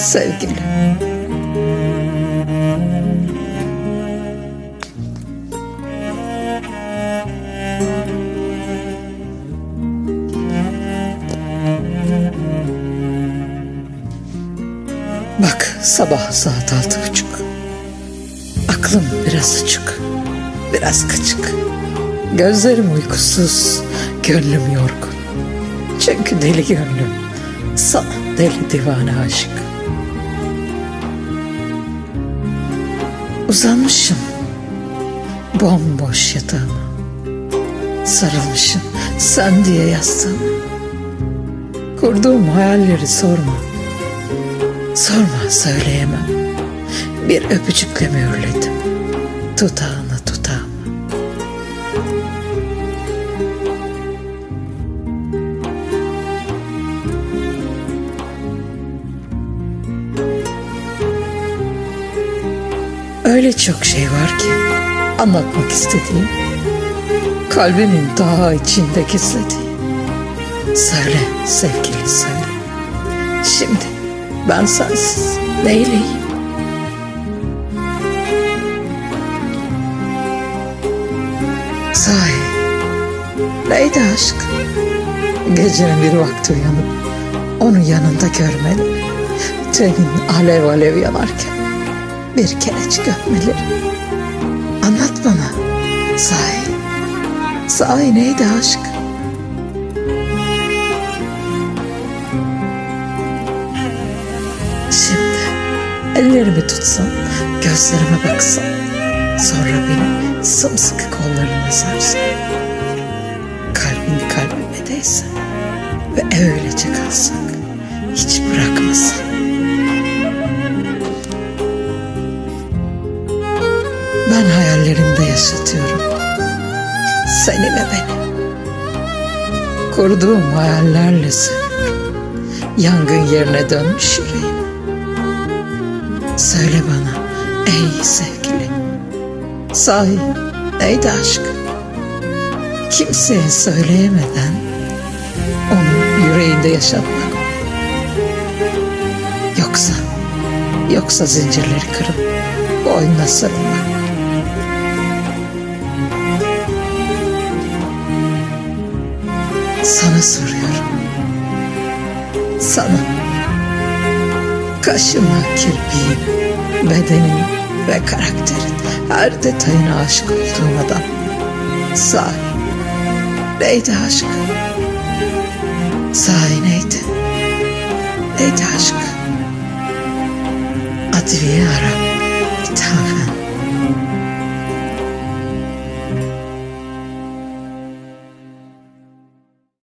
sevgili. Bak sabah saat altı buçuk. Aklım biraz açık, biraz kaçık. Gözlerim uykusuz, gönlüm yorgun. Çünkü deli gönlüm sana deli divane aşık. Uzanmışım bomboş yatağıma. Sarılmışım sen diye yastığıma. Kurduğum hayalleri sorma. Sorma söyleyemem. Bir öpücükle mühürledim. Tutağına Öyle çok şey var ki anlatmak istediğim. Kalbimin daha içinde gizlediği. Söyle sevgili söyle. Şimdi ben sensiz neyleyim? Sahi neydi aşk? Gecenin bir vakti uyanıp onu yanında görmeli. Tenin alev alev yanarken bir kereç gömmeleri. Anlat bana sahi. Sahi neydi aşk? Şimdi ellerimi tutsan, gözlerime baksan, sonra beni sımsıkı kollarına sarsan, kalbin kalbime değse ve öylece kalsak, hiç bırakmasan. Yaşatıyorum. Seni ve beni. Kurduğum hayallerle seviyorum. Yangın yerine dönmüş yüreğim. Söyle bana ey sevgili. Sahi neydi aşk? Kimseye söyleyemeden onu yüreğinde yaşatmak mı? Yoksa, yoksa zincirleri kırıp boynuna sarılmak mı? Sana soruyorum. Sana. Kaşına, kirpiğin, bedenin ve karakterin her detayına aşık olduğum adam. Sahi. Neydi aşk? Sahi neydi? Neydi aşk? Adviye Arap.